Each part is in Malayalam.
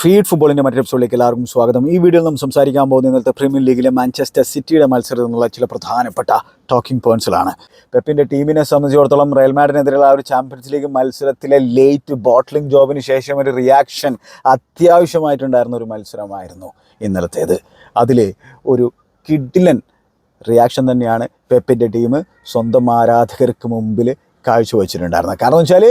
ഫീഡ് ഫുട്ബോളിന്റെ മറ്റൊരു എപ്പിസോഡിലേക്ക് എല്ലാവർക്കും സ്വാഗതം. ഈ വീഡിയോയിൽ നമ്മൾ സംസാരിക്കാൻ പോകുന്ന ഇന്നത്തെ പ്രീമിയർ ലീഗിലെ മാഞ്ചസ്റ്റർ സിറ്റിയുടെ മത്സരത്തിൽ നിന്നുള്ള ചില പ്രധാനപ്പെട്ട ടോക്കിംഗ് പോയിന്റ്സിലാണ് പെപ്പിന്റെ ടീമിനെ സംബന്ധിച്ചിടത്തോളം റയൽ മാഡിനെതിരെയുള്ള ആ ഒരു ചാമ്പ്യൻസ് ലീഗ് മത്സരത്തിലെ ലേറ്റ് ബോട്ട്ലിംഗ് ജോബിന് ശേഷം ഒരു റിയാക്ഷൻ അത്യാവശ്യമായിട്ടുണ്ടായിരുന്ന ഒരു മത്സരമായിരുന്നു ഇന്നലത്തേത്. അതിൽ ഒരു കിഡിലൻ റിയാക്ഷൻ തന്നെയാണ് പെപ്പിന്റെ ടീം സ്വന്തം ആരാധകർക്ക് മുമ്പിൽ കാഴ്ചവെച്ചിട്ടുണ്ടായിരുന്നത്. കാരണം വെച്ചാൽ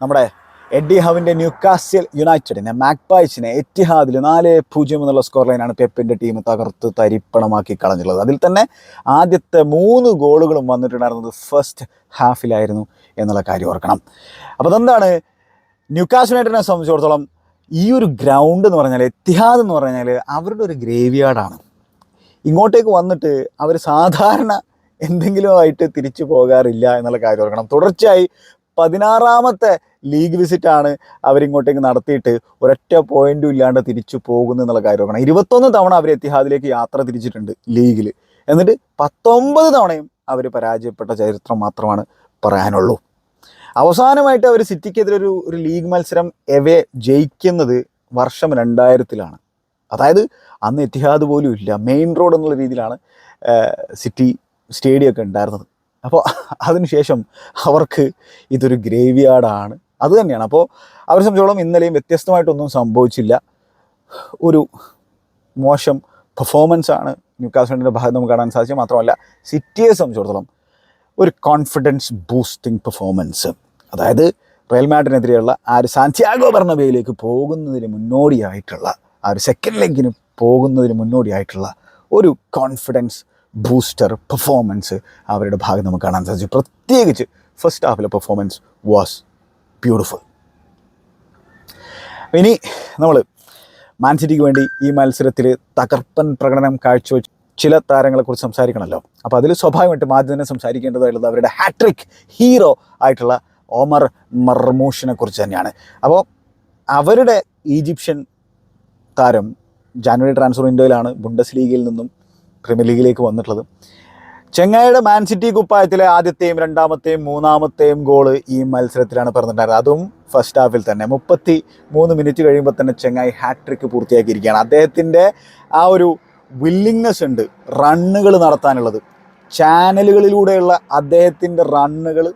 നമ്മുടെ എഡി ഹവിന്റെ ന്യൂക്കാസിൽ യുണൈറ്റഡിനെ മാക്പായ്സിനെ എറ്റിഹാദിൽ നാല് പൂജ്യം എന്നുള്ള സ്കോർ ലൈനാണ് പെപ്പിന്റെ ടീം തകർത്ത് തരിപ്പണമാക്കി കളഞ്ഞുള്ളത് അതിൽ തന്നെ ആദ്യത്തെ മൂന്ന് ഗോളുകളും വന്നിട്ടുണ്ടായിരുന്നത് ഫസ്റ്റ് ഹാഫിലായിരുന്നു എന്നുള്ള കാര്യം ഓർക്കണം. അപ്പോൾ അതെന്താണ്? ന്യൂക്കാസ് യുണൈറ്റഡിനെ സംബന്ധിച്ചിടത്തോളം ഈ ഒരു ഗ്രൗണ്ട് എന്ന് പറഞ്ഞാൽ എത്തിഹാദ് എന്ന് പറഞ്ഞാൽ അവരുടെ ഒരു ഗ്രേവിയാർഡാണ്. ഇങ്ങോട്ടേക്ക് വന്നിട്ട് അവർ സാധാരണ എന്തെങ്കിലും ആയിട്ട് തിരിച്ചു പോകാറില്ല എന്നുള്ള കാര്യം ഓർക്കണം. തുടർച്ചയായി പതിനാറാമത്തെ ലീഗ് വിസിറ്റാണ് അവരിങ്ങോട്ടേക്ക് നടത്തിയിട്ട് ഒരൊറ്റ പോയിന്റും ഇല്ലാണ്ട് തിരിച്ചു പോകുന്നു എന്നുള്ള കാര്യം ഓർക്കണം ഇരുപത്തൊന്ന് തവണ അവർ എത്തിഹാദിലേക്ക് യാത്ര തിരിച്ചിട്ടുണ്ട് ലീഗിൽ എന്നിട്ട് പത്തൊമ്പത് തവണയും അവർ പരാജയപ്പെട്ട ചരിത്രം മാത്രമാണ് പറയാനുള്ളൂ. അവസാനമായിട്ട് അവർ സിറ്റിക്കെതിരെ ഒരു ഒരു ലീഗ് മത്സരം എവേ ജയിക്കുന്നത് വർഷം രണ്ടായിരത്തിലാണ്. അതായത് അന്ന് എത്തിഹാദ് പോലും ഇല്ല. മെയിൻ റോഡ് എന്നുള്ള രീതിയിലാണ് സിറ്റി സ്റ്റേഡിയം ഒക്കെ ഉണ്ടായിരുന്നത്. അപ്പോൾ അതിനുശേഷം അവർക്ക് ഇതൊരു ഗ്രേവിയാർഡാണ് അത് തന്നെയാണ് അപ്പോൾ അവരെ സംബന്ധിച്ചോളം ഇന്നലെയും വ്യത്യസ്തമായിട്ടൊന്നും സംഭവിച്ചില്ല. ഒരു മോശം പെർഫോമൻസ് ആണ് ന്യൂക്കാസിന്റെ ഭാഗത്ത് നമുക്ക് കാണാൻ സാധിച്ചത്. മാത്രമല്ല സിറ്റിയെ സംബന്ധിച്ചിടത്തോളം ഒരു കോൺഫിഡൻസ് ബൂസ്റ്റിംഗ് പെർഫോമൻസ് അതായത് റയൽ മാഡിനെതിരെയുള്ള ആ ഒരു സാൻസിയാഗോ ബർണബയിലേക്ക് പോകുന്നതിന് മുന്നോടിയായിട്ടുള്ള ആ ഒരു സെക്കൻഡ് ലെഗിന് പോകുന്നതിന് മുന്നോടിയായിട്ടുള്ള ഒരു കോൺഫിഡൻസ് ബൂസ്റ്റർ പെർഫോമൻസ് അവരുടെ ഭാഗം നമുക്ക് കാണാൻ സാധിച്ചു. പ്രത്യേകിച്ച് ഫസ്റ്റ് ഹാഫിലെ പെർഫോമൻസ് വാസ് ബ്യൂട്ടിഫുൾ ഇനി നമ്മൾ മാൻ സിറ്റിക്ക് വേണ്ടി ഈ മത്സരത്തിൽ തകർപ്പൻ പ്രകടനം കാഴ്ചവെച്ച് ചില താരങ്ങളെക്കുറിച്ച് സംസാരിക്കണമല്ലോ അപ്പോൾ അതിൽ സ്വാഭാവികമായിട്ടും ആദ്യം തന്നെ സംസാരിക്കേണ്ടതായിട്ടുള്ളത് അവരുടെ ഹാട്രിക് ഹീറോ ആയിട്ടുള്ള ഓമർ മർമൂഷിനെ കുറിച്ച് തന്നെയാണ്. അപ്പോൾ അവരുടെ ഈജിപ്ഷ്യൻ താരം ജാനുവരി ട്രാൻസ്ഫർ വിൻഡോയിലാണ് ബുണ്ടസ് ലീഗിൽ നിന്നും പ്രീമിയർ ലീഗിലേക്ക് വന്നിട്ടുള്ളത്. ചെങ്ങായിയുടെ മാൻ സിറ്റി കുപ്പായത്തിലെ ആദ്യത്തെയും രണ്ടാമത്തെയും മൂന്നാമത്തെയും ഗോൾ ഈ മത്സരത്തിലാണ് പറഞ്ഞിട്ടുണ്ടായിരുന്നത് അതും ഫസ്റ്റ് ഹാഫിൽ തന്നെ. മുപ്പത്തി മൂന്ന് മിനിറ്റ് കഴിയുമ്പോൾ തന്നെ ചെങ്ങായി ഹാട്രിക്ക് പൂർത്തിയാക്കിയിരിക്കുകയാണ്. അദ്ദേഹത്തിന്റെ ആ ഒരു വില്ലിങ്നെസ് ഉണ്ട് റണ്ണുകൾ നടത്താനുള്ളത്. ചാനലുകളിലൂടെയുള്ള അദ്ദേഹത്തിന്റെ റണ്ണുകൾ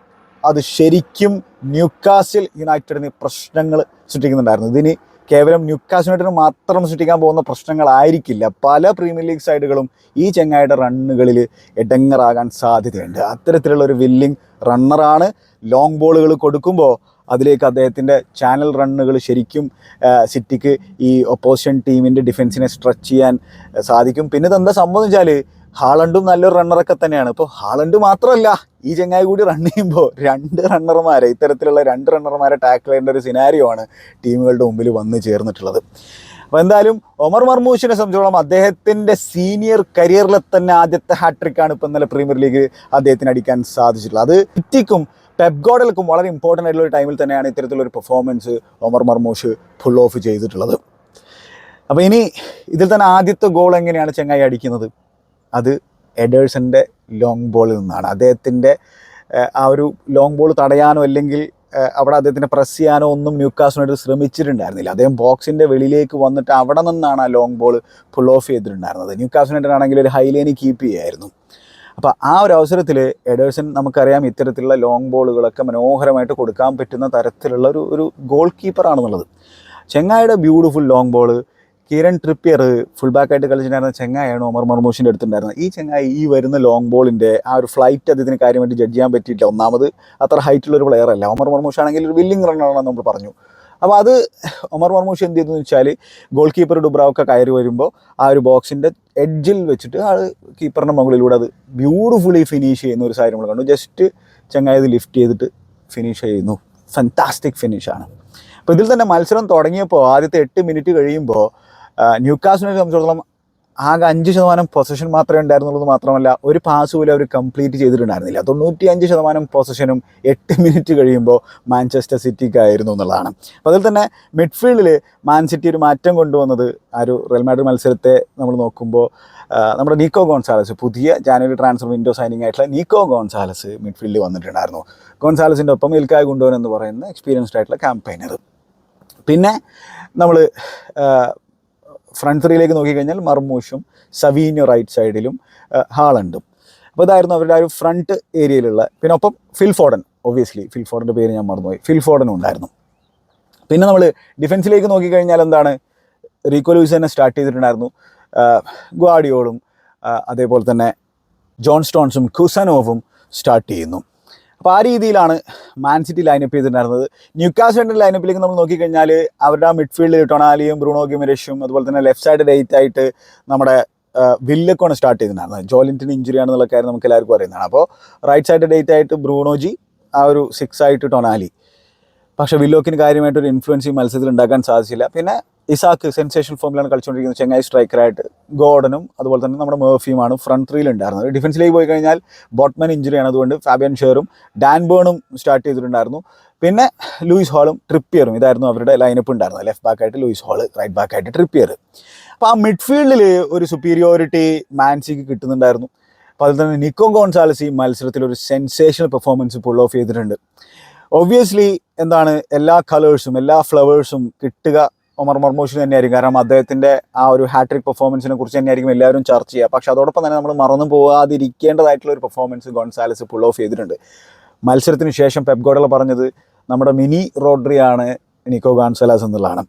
അത് ശരിക്കും ന്യൂക്കാസിൽ യുണൈറ്റഡിന് പ്രശ്നങ്ങൾ സൃഷ്ടിക്കുന്നുണ്ടായിരുന്നു. ഇതിന് കേവലം ന്യൂക്കാസ് യുണൈറ്റഡിന് മാത്രം സൃഷ്ടിക്കാൻ പോകുന്ന പ്രശ്നങ്ങളായിരിക്കില്ല. പല പ്രീമിയർ ലീഗ് സൈഡുകളും ഈ ചെങ്ങായിയുടെ റണ്ണുകളിൽ ഇടങ്ങറാകാൻ സാധ്യതയുണ്ട്. അത്തരത്തിലുള്ള ഒരു വില്ലിംഗ് റണ്ണറാണ് ലോങ് ബോളുകൾ കൊടുക്കുമ്പോൾ അതിലേക്ക് അദ്ദേഹത്തിന്റെ ചാനൽ റണ്ണുകൾ ശരിക്കും സിറ്റിക്ക് ഈ ഒപ്പോസിഷൻ ടീമിന്റെ ഡിഫൻസിനെ സ്ട്രെച്ച് ചെയ്യാൻ സാധിക്കും. പിന്നെ ഇതെന്താ സംഭവം വെച്ചാൽ ഹാളണ്ടും നല്ലൊരു റണ്ണറൊക്കെ തന്നെയാണ്. ഇപ്പോൾ ഹാളണ്ട് മാത്രമല്ല ഈ ചെങ്ങായി കൂടി റൺ ചെയ്യുമ്പോൾ രണ്ട് റണ്ണർമാരെ ഇത്തരത്തിലുള്ള രണ്ട് റണ്ണർമാരെ ടാക്കിൾ ചെയ്യേണ്ട ഒരു സിനാരിയോ ആണ് ടീമുകളുടെ മുമ്പിൽ വന്ന് ചേർന്നിട്ടുള്ളത്. അപ്പോൾ എന്തായാലും ഒമർ മർമൂഷിനെ സംബന്ധിച്ചോളം അദ്ദേഹത്തിന്റെ സീനിയർ കരിയറിലെ തന്നെ ആദ്യത്തെ ഹാട്രിക്കാണ് ഇപ്പോൾ ഇന്നലെ പ്രീമിയർ ലീഗ് അദ്ദേഹത്തിന് അടിക്കാൻ സാധിച്ചിട്ടുള്ളത്. അത് ഇറ്റിക്കും പെപ് ഗോഡൽക്കും വളരെ ഇമ്പോർട്ടന്റ് ആയിട്ടുള്ള ഒരു ടൈമിൽ തന്നെയാണ് ഇത്തരത്തിലൊരു performance Omar Marmoush pull off ചെയ്തിട്ടുള്ളത്. അപ്പോൾ ഇനി ഇതിൽ തന്നെ ആദ്യത്തെ ഗോൾ എങ്ങനെയാണ് ചെങ്ങായി അടിക്കുന്നത്? അത് എഡേഴ്സന്റെ ലോങ് ബോളിൽ നിന്നാണ്. അദ്ദേഹത്തിന്റെ ആ ഒരു ലോങ് ബോൾ തടയാനോ അല്ലെങ്കിൽ അവിടെ അദ്ദേഹത്തിനെ പ്രസ് ചെയ്യാനോ ഒന്നും ന്യൂക്കാസിനായിട്ട് ശ്രമിച്ചിട്ടുണ്ടായിരുന്നില്ല. അദ്ദേഹം ബോക്സിന്റെ വെളിയിലേക്ക് വന്നിട്ട് അവിടെ നിന്നാണ് ആ ലോങ് ബോൾ ഫുൾ ഓഫ് ചെയ്തിട്ടുണ്ടായിരുന്നത്. ന്യൂക്കാസിനായിട്ട് ആണെങ്കിൽ ഒരു ഹൈലൈനി കീപ്പ് ചെയ്യായിരുന്നു. അപ്പോൾ ആ ഒരു അവസരത്തിൽ എഡേഴ്സൺ നമുക്കറിയാം ഇത്തരത്തിലുള്ള ലോങ് ബോളുകളൊക്കെ മനോഹരമായിട്ട് കൊടുക്കാൻ പറ്റുന്ന തരത്തിലുള്ള ഒരു ഒരു ഗോൾ കീപ്പറാണെന്നുള്ളത് ചെങ്ങായിയുടെ beautiful long ball Kieran Trippier full ബാക്കായിട്ട് കളിച്ചിട്ടുണ്ടായിരുന്ന ചെങ്ങായാണ് ഒമർ മർമൂഷിന്റെ അടുത്തുണ്ടായിരുന്നത്. ഈ ചെങ്ങായി ഈ വരുന്ന ലോങ് ബോളിന്റെ ആ ഒരു ഫ്ലൈറ്റ് അദ്ദേഹത്തിന് കാര്യമായിട്ട് ജഡ്ജ് ചെയ്യാൻ പറ്റിയില്ല ഒന്നാമത് അത്ര ഹൈറ്റുള്ള ഒരു പ്ലെയർ അല്ല. ഒമർ മർമൂഷ് ആണെങ്കിൽ ഒരു വില്ലിംഗ് റണ്ണാണെന്ന് നമ്മൾ പറഞ്ഞു. അപ്പോൾ അത് ഒമർ മർമൂഷ് എന്ത് ചെയ്തെന്ന് വെച്ചാൽ ഗോൾ കീപ്പർ ഡുബ്രാവൊക്കെ കയറി വരുമ്പോൾ ആ ഒരു ബോക്സിന്റെ എഡ്ജിൽ വെച്ചിട്ട് ആ കീപ്പറിന്റെ മുകളിലൂടെ അത് ബ്യൂട്ടിഫുള്ളി ഫിനിഷ് ചെയ്യുന്ന ഒരു സാധനം നമ്മൾ കണ്ടു. ജസ്റ്റ് ചെങ്ങായത് ലിഫ്റ്റ് ചെയ്തിട്ട് ഫിനിഷ് ചെയ്യുന്നു. ഫാന്റാസ്റ്റിക് ഫിനിഷാണ് അപ്പോൾ ഇതിൽ തന്നെ മത്സരം തുടങ്ങിയപ്പോൾ ആദ്യത്തെ എട്ട് മിനിറ്റ് കഴിയുമ്പോൾ ന്യൂക്കാസിനെ സംബന്ധിച്ചിടത്തോളം ആകെ അഞ്ച് ശതമാനം പൊസഷൻ മാത്രമേ ഉണ്ടായിരുന്നുള്ളൂ മാത്രമല്ല ഒരു പാസ് പോലും അവർ കംപ്ലീറ്റ് ചെയ്തിട്ടുണ്ടായിരുന്നില്ല. തൊണ്ണൂറ്റി അഞ്ച് ശതമാനം പൊസഷനും എട്ട് മിനിറ്റ് കഴിയുമ്പോൾ മാഞ്ചസ്റ്റർ സിറ്റിക്കായിരുന്നു എന്നുള്ളതാണ്. അപ്പോൾ അതിൽ തന്നെ മിഡ്ഫീൽഡിൽ മാൻ സിറ്റി ഒരു മാറ്റം കൊണ്ടുവന്നത് ആ ഒരു റയൽ മാഡ്രിഡ് മത്സരത്തെ നമ്മൾ നോക്കുമ്പോൾ നമ്മുടെ നീക്കോ ഗോൺസാലസ് പുതിയ ജാനുവരി ട്രാൻസ്ഫർ വിൻഡോ സൈനിങ് ആയിട്ടുള്ള നീക്കോ ഗോൺസാലസ് മിഡ്ഫീൽഡിൽ വന്നിട്ടുണ്ടായിരുന്നു. ഗോൺസാലസിന്റെ ഒപ്പം ഇൽക്കായ് ഗുണ്ടോൻ എന്ന് പറയുന്ന എക്സ്പീരിയൻസ്ഡ് ആയിട്ടുള്ള ക്യാമ്പയിനർ പിന്നെ നമ്മൾ ഫ്രണ്ട് ത്രീയിലേക്ക് നോക്കിക്കഴിഞ്ഞാൽ മർമൂഷും സവീനു റൈറ്റ് സൈഡിലും ഹാളണ്ടും. അപ്പോൾ ഇതായിരുന്നു അവരുടെ ആ ഒരു ഫ്രണ്ട് ഏരിയയിലുള്ള പിന്നെ ഒപ്പം ഫിൽഫോഡൻ ഒബ്വിയസ്ലി ഫിൽഫോഡന്റെ പേര് ഞാൻ മറന്നുപോയി. ഫിൽഫോർഡനും ഉണ്ടായിരുന്നു. പിന്നെ നമ്മൾ ഡിഫൻസിലേക്ക് നോക്കിക്കഴിഞ്ഞാൽ എന്താണ്? റീക്കോ തന്നെ സ്റ്റാർട്ട് ചെയ്തിട്ടുണ്ടായിരുന്നു. ഗ്വാഡിയോളും അതേപോലെ തന്നെ ജോൺ സ്റ്റോൺസും കുസനോവും സ്റ്റാർട്ട് ചെയ്യുന്നു. അപ്പോൾ ആ രീതിയിലാണ് മാൻ സിറ്റി ലൈനപ്പ് ചെയ്തിട്ടുണ്ടായിരുന്നത്. ന്യൂക്കാസ്റ്റിന്റെ ലൈനപ്പിലേക്ക് നമ്മൾ നോക്കിക്കഴിഞ്ഞാൽ അവരുടെ ആ മിഡ്ഫീൽഡിൽ ടൊണാലിയും ബ്രൂണോ ഗിമിരഷും അതുപോലെ തന്നെ ലെഫ്റ്റ് സൈഡ് ഡേറ്റ് ആയിട്ട് നമ്മുടെ വില്ലൊക്കെയാണ് സ്റ്റാർട്ട് ചെയ്തിട്ടുണ്ടായിരുന്നത്. ജോലിന്റിന് ഇഞ്ചുറി ആണെന്നുള്ള കാര്യം നമുക്ക് എല്ലാവർക്കും അറിയുന്നതാണ്. അപ്പോൾ റൈറ്റ് സൈഡ് ഡേറ്റ് ആയിട്ട് ബ്രൂണോജി ആ ഒരു സിക്സ് ആയിട്ട് ടൊണാലി പക്ഷേ വില്ലോക്കിന് കാര്യമായിട്ടൊരു ഇൻഫ്ലുവൻസ് ഈ മത്സരത്തിൽ ഉണ്ടാക്കാൻ സാധിച്ചില്ല. പിന്നെ ഇസാക്ക് സെൻസേഷൻ ഫോമിലാണ് കളിച്ചുകൊണ്ടിരിക്കുന്നത് ചെങ്ങായി സ്ട്രൈക്കറായിട്ട് ഗോർഡനും അതുപോലെ തന്നെ നമ്മുടെ മേഫിയുമാണ് ഫ്രണ്ട് ത്രീയിൽ ഉണ്ടായിരുന്നത്. ഡിഫൻസിലേക്ക് പോയി കഴിഞ്ഞാൽ ബോട്ട്മാൻ ഇഞ്ചുറിയാണ് അതുകൊണ്ട് ഫാബിയൻ ഷെയറും ഡാൻ ബേണും സ്റ്റാർട്ട് ചെയ്തിട്ടുണ്ടായിരുന്നു. പിന്നെ ലൂയിസ് ഹോളും ട്രിപ്പിയറും ഇതായിരുന്നു അവരുടെ ലൈനപ്പ് ഉണ്ടായിരുന്നത്. ലെഫ്റ്റ് ബാക്കായിട്ട് ലൂയിസ് ഹോൾ റൈറ്റ് ബാക്കായിട്ട് ട്രിപ്പിയർ അപ്പോൾ ആ മിഡ്ഫീൽഡിൽ ഒരു സുപ്പീരിയോറിറ്റി മാൻസിക്ക് കിട്ടുന്നുണ്ടായിരുന്നു. അപ്പോൾ അതിൽ തന്നെ നിക്കോ ഗോൺസാലസ് മത്സരത്തിൽ ഒരു സെൻസേഷണൽ പെർഫോമൻസ് പുൾ ഓഫ് ചെയ്തിട്ടുണ്ട്. ഒബ്വിയസ്ലി എന്താണ് എല്ലാ കളേഴ്സും എല്ലാ ഫ്ലവേഴ്സും കിട്ടുക ഒമർ മർമോഷിന് തന്നെയായിരിക്കും. കാരണം അദ്ദേഹത്തിന്റെ ആ ഒരു ഹാട്രിക് പെർഫോമൻസിനെ കുറിച്ച് തന്നെയായിരിക്കും എല്ലാവരും ചർച്ച ചെയ്യുക. പക്ഷേ അതോടൊപ്പം തന്നെ നമ്മൾ മറന്നു പോകാതിരിക്കേണ്ടതായിട്ടുള്ള ഒരു പെർഫോമൻസ് ഗോൺസാലസ് പുൾ ഓഫ് ചെയ്തിട്ടുണ്ട്. മത്സരത്തിന് ശേഷം പെപ് ഗോഡൽ പറഞ്ഞത് നമ്മുടെ മിനി റോഡ്രിയാണ് നിക്കോ ഗോൺസാലസ് എന്നുള്ളതാണ്.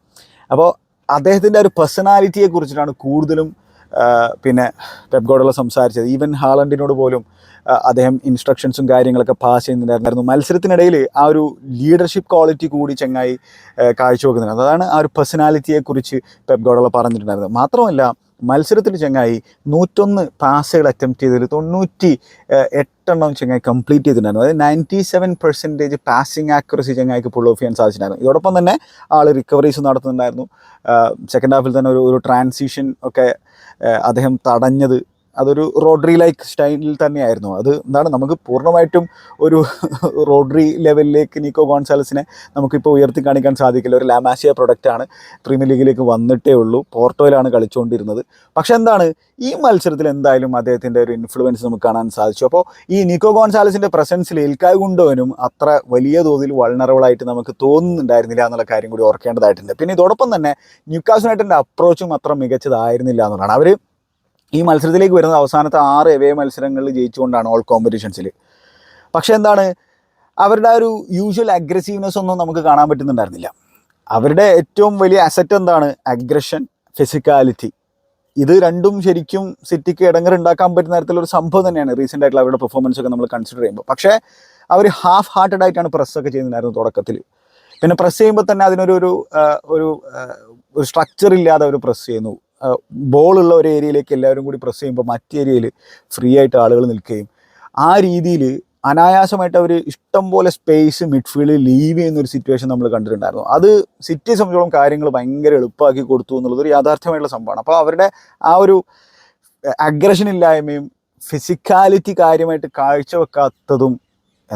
അപ്പോൾ അദ്ദേഹത്തിന്റെ ഒരു പേഴ്സണാലിറ്റിയെ കുറിച്ചിട്ടാണ് കൂടുതലും പിന്നെ പെപ് ഗോഡല സംസാരിച്ചത്. ഈവൻ ഹാളണ്ടിനോട് പോലും അദ്ദേഹം ഇൻസ്ട്രക്ഷൻസും കാര്യങ്ങളൊക്കെ പാസ് ചെയ്യുന്നുണ്ടായിരുന്നു മത്സരത്തിനിടയിൽ ആ ഒരു ലീഡർഷിപ്പ് ക്വാളിറ്റി കൂടി ചെങ്ങായി കാഴ്ചവെക്കുന്നുണ്ട്. അതാണ് ആ ഒരു പേഴ്സണാലിറ്റിയെക്കുറിച്ച് പെപ് ഗോഡല പറഞ്ഞിട്ടുണ്ടായിരുന്നത്. മാത്രമല്ല മത്സരത്തിൽ ചെങ്ങായി നൂറ്റൊന്ന് പാസുകൾ അറ്റംപ്റ്റ് ചെയ്തതിൽ തൊണ്ണൂറ്റി എട്ടെണ്ണം ചെങ്ങായി കംപ്ലീറ്റ് ചെയ്തിട്ടുണ്ടായിരുന്നു. അതായത് ninety seven percentage passing accuracy ചെങ്ങായിക്ക് pull off ചെയ്യാൻ സാധിച്ചിട്ടുണ്ടായിരുന്നു. ഇതോടൊപ്പം തന്നെ ആൾ റിക്കവറീസ് നടത്തുന്നുണ്ടായിരുന്നു. സെക്കൻഡ് ഹാഫിൽ തന്നെ ഒരു ഒരു ട്രാൻസിഷൻ ഒക്കെ അദ്ദേഹം തടഞ്ഞത് അതൊരു റോഡ്രി ലൈക്ക് സ്റ്റൈലിൽ തന്നെയായിരുന്നു. അത് എന്താണ് നമുക്ക് പൂർണമായിട്ടും ഒരു റോഡ്രി ലെവലിലേക്ക് നിക്കോ ഗോൺസാലസിനെ നമുക്കിപ്പോൾ ഉയർത്തി കാണിക്കാൻ സാധിക്കില്ല. ഒരു ലാമാസിയ പ്രൊഡക്റ്റാണ് പ്രീമിയർ ലീഗിലേക്ക് വന്നിട്ടേ ഉള്ളൂ. പോർട്ടോയിലാണ് കളിച്ചുകൊണ്ടിരുന്നത്. പക്ഷെ എന്താണ് ഈ മത്സരത്തിൽ എന്തായാലും അദ്ദേഹത്തിന്റെ ഒരു ഇൻഫ്ലുവൻസ് നമുക്ക് കാണാൻ സാധിച്ചു. അപ്പോൾ ഈ നിക്കോ ഗോൺസാലസിന്റെ പ്രസൻസിൽ ഇൽക്കായ് ഗുണ്ടോനും അത്ര വലിയ തോതിൽ വൾണറബിളായിട്ട് നമുക്ക് തോന്നുന്നുണ്ടായിരുന്നില്ല എന്നുള്ള കാര്യം കൂടി ഓർക്കേണ്ടതായിട്ടുണ്ട്. പിന്നെ ഇതോടൊപ്പം തന്നെ ന്യൂക്കാസ് യുണൈറ്റഡിന്റെ അപ്രോച്ചും അത്ര മികച്ചതായിരുന്നില്ല എന്നുള്ളതാണ്. അവർ ഈ മത്സരത്തിലേക്ക് വരുന്നത് അവസാനത്തെ ആറ് എവേ മത്സരങ്ങളിൽ ജയിച്ചുകൊണ്ടാണ് ഓൾ കോമ്പറ്റീഷൻസിൽ പക്ഷേ എന്താണ്? അവരുടെ ഒരു യൂഷ്വൽ അഗ്രസീവ്നെസ് ഒന്നും നമുക്ക് കാണാൻ പറ്റുന്നുണ്ടായിരുന്നില്ല. അവരുടെ ഏറ്റവും വലിയ അസറ്റ് എന്താണ്? അഗ്രഷൻ ഫിസിക്കാലിറ്റി ഇത് രണ്ടും ശരിക്കും സിറ്റിക്ക് ഇടങ്ങർ ഉണ്ടാക്കാൻ പറ്റുന്ന തരത്തിലൊരു സംഭവം തന്നെയാണ് റീസെന്റ് ആയിട്ടുള്ള അവരുടെ പെർഫോമൻസ് ഒക്കെ നമ്മൾ കൺസിഡർ ചെയ്യുമ്പോൾ. പക്ഷേ അവർ ഹാഫ് ഹാർട്ടഡ് ആയിട്ടാണ് പ്രസ്സൊക്കെ ചെയ്യുന്നുണ്ടായിരുന്നു തുടക്കത്തിൽ. പിന്നെ പ്രസ് ചെയ്യുമ്പോൾ തന്നെ അതിനൊരു ഒരു ഒരു സ്ട്രക്ചർ ഇല്ലാതെ അവർ പ്രസ് ചെയ്യുന്നു. ബോളുള്ള ഒരു ഏരിയയിലേക്ക് എല്ലാവരും കൂടി പ്രസ് ചെയ്യുമ്പോൾ മറ്റേരിയയിൽ ഫ്രീ ആയിട്ട് ആളുകൾ നിൽക്കുകയും ആ രീതിയിൽ അനായാസമായിട്ട് അവർ ഇഷ്ടം പോലെ സ്പേസ് മിഡ്ഫീൽഡിൽ ലീവ് ചെയ്യുന്ന ഒരു സിറ്റുവേഷൻ നമ്മൾ കണ്ടിട്ടുണ്ടായിരുന്നു. അത് സിറ്റിയെ സംബന്ധിച്ചോളം കാര്യങ്ങൾ ഭയങ്കര എളുപ്പമാക്കി കൊടുത്തു എന്നുള്ളത് ഒരു യാഥാർത്ഥ്യമായിട്ടുള്ള സംഭവമാണ്. അപ്പോൾ അവരുടെ ആ ഒരു അഗ്രഷൻ ഇല്ലായ്മയും ഫിസിക്കാലിറ്റി കാര്യമായിട്ട് കാഴ്ചവെക്കാത്തതും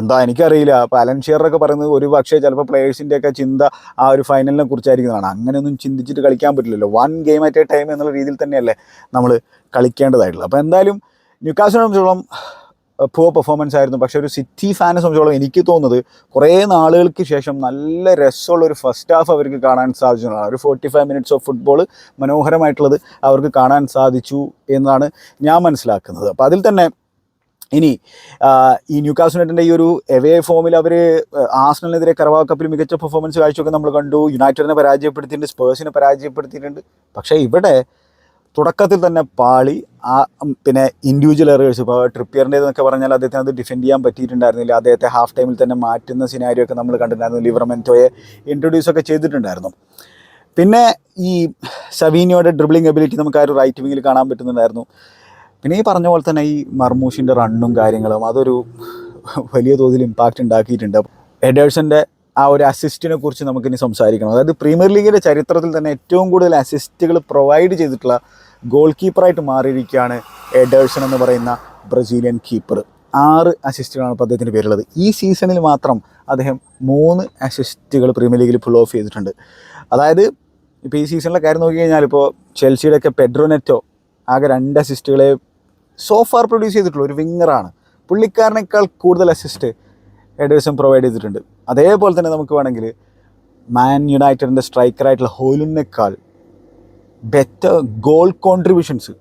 എന്താ എനിക്കറിയില്ല. അപ്പോൾ അലൻ ഷെയറൊക്കെ പറയുന്നത് ഒരു പക്ഷേ ചിലപ്പോൾ പ്ലേയേഴ്സിന്റെ ഒക്കെ ചിന്ത ആ ഒരു ഫൈനലിനെ കുറിച്ചായിരിക്കുന്നതാണ്. അങ്ങനെയൊന്നും ചിന്തിച്ചിട്ട് കളിക്കാൻ പറ്റില്ലല്ലോ. One game at a time എന്നുള്ള രീതിയിൽ തന്നെയല്ലേ നമ്മൾ കളിക്കേണ്ടതായിട്ടുള്ളത്. അപ്പോൾ എന്തായാലും ന്യൂക്കാസിനെ സംബന്ധിച്ചോളം പുവർ പെർഫോമൻസ് ആയിരുന്നു. പക്ഷേ ഒരു സിറ്റി ഫാനെ സംബന്ധിച്ചോളം എനിക്ക് തോന്നുന്നത് കുറേ നാളുകൾക്ക് ശേഷം നല്ല രസമുള്ള ഒരു ഫസ്റ്റ് ഹാഫ് അവർക്ക് കാണാൻ സാധിച്ചതാണ്. ഒരു forty five minutes of football മനോഹരമായിട്ടുള്ളത് അവർക്ക് കാണാൻ സാധിച്ചു എന്നാണ് ഞാൻ മനസ്സിലാക്കുന്നത്. അപ്പോൾ അതിൽ തന്നെ ഇനി ഈ ന്യൂ യുണൈറ്റഡിന്റെ ഈ ഒരു എവേ ഫോമിൽ അവർ ആസ്നലിനെതിരെ കറവാ കപ്പിൽ മികച്ച പെർഫോമൻസ് കാഴ്ചയൊക്കെ നമ്മൾ കണ്ടു. യുണൈറ്റഡിനെ പരാജയപ്പെടുത്തിയിട്ടുണ്ട് സ്പേഴ്സിനെ പരാജയപ്പെടുത്തിയിട്ടുണ്ട്. പക്ഷേ ഇവിടെ തുടക്കത്തിൽ തന്നെ പാളി ആ പിന്നെ ഇൻഡിവിജ്വൽ എറേഴ്സ് ഇപ്പോൾ ട്രിപ്പിയറിന്റെ എന്നൊക്കെ പറഞ്ഞാൽ അദ്ദേഹത്തിന് അത് ഡിഫെൻഡ് ചെയ്യാൻ പറ്റിയിട്ടുണ്ടായിരുന്നില്ല. അദ്ദേഹത്തെ ഹാഫ് ടൈമിൽ തന്നെ മാറ്റുന്ന സിനാരിയോ ഒക്കെ നമ്മൾ കണ്ടിട്ടുണ്ടായിരുന്നു. ലിവർമെന്റോയെ ഇൻട്രൊഡ്യൂസ് ഒക്കെ ചെയ്തിട്ടുണ്ടായിരുന്നു. പിന്നെ ഈ സവീനിയോയുടെ ഡ്രിബ്ലിംഗ് എബിലിറ്റി നമുക്ക് ആ ഒരു റൈറ്റ് വിങ്ങിൽ കാണാൻ പറ്റുന്നുണ്ടായിരുന്നു. പിന്നെ ഈ പറഞ്ഞ പോലെ തന്നെ ഈ മർമൂഷിന്റെ റണ്ണും കാര്യങ്ങളും അതൊരു വലിയ തോതിൽ ഇമ്പാക്റ്റ് ഉണ്ടാക്കിയിട്ടുണ്ട്. എഡേഴ്സന്റെ ആ ഒരു അസിസ്റ്റിനെ കുറിച്ച് നമുക്കിനി സംസാരിക്കണം. അതായത് പ്രീമിയർ ലീഗിന്റെ ചരിത്രത്തിൽ തന്നെ ഏറ്റവും കൂടുതൽ അസിസ്റ്റുകൾ പ്രൊവൈഡ് ചെയ്തിട്ടുള്ള ഗോൾ കീപ്പറായിട്ട് മാറിയിരിക്കുകയാണ് എഡേഴ്സൺ എന്ന് പറയുന്ന ബ്രസീലിയൻ കീപ്പർ ആറ് അസിസ്റ്റുകളാണ് ഇപ്പോൾ അദ്ദേഹത്തിന്റെ പേരുള്ളത് ഈ സീസണിൽ മാത്രം അദ്ദേഹം മൂന്ന് അസിസ്റ്റുകൾ പ്രീമിയർ ലീഗിൽ ഫുൾ ഓഫ് ചെയ്തിട്ടുണ്ട്. അതായത് ഇപ്പോൾ ഈ സീസണിലെ കാര്യം നോക്കി കഴിഞ്ഞാൽ ഇപ്പോൾ ചെൽസിയുടെ ഒക്കെ പെഡ്രോനെറ്റോ ആകെ രണ്ട് അസിസ്റ്റുകളെ സോഫാർ പ്രൊഡ്യൂസ് ചെയ്തിട്ടുള്ള ഒരു വിങ്ങറാണ് പുള്ളിക്കാരനേക്കാൾ കൂടുതൽ അസിസ്റ്റ് എഡേഴ്സൺ പ്രൊവൈഡ് ചെയ്തിട്ടുണ്ട്. അതേപോലെ തന്നെ നമുക്ക് വേണമെങ്കിൽ മാൻ യുണൈറ്റഡിന്റെ സ്ട്രൈക്കറായിട്ടുള്ള ഹോലുനേക്കാൾ better goal contributions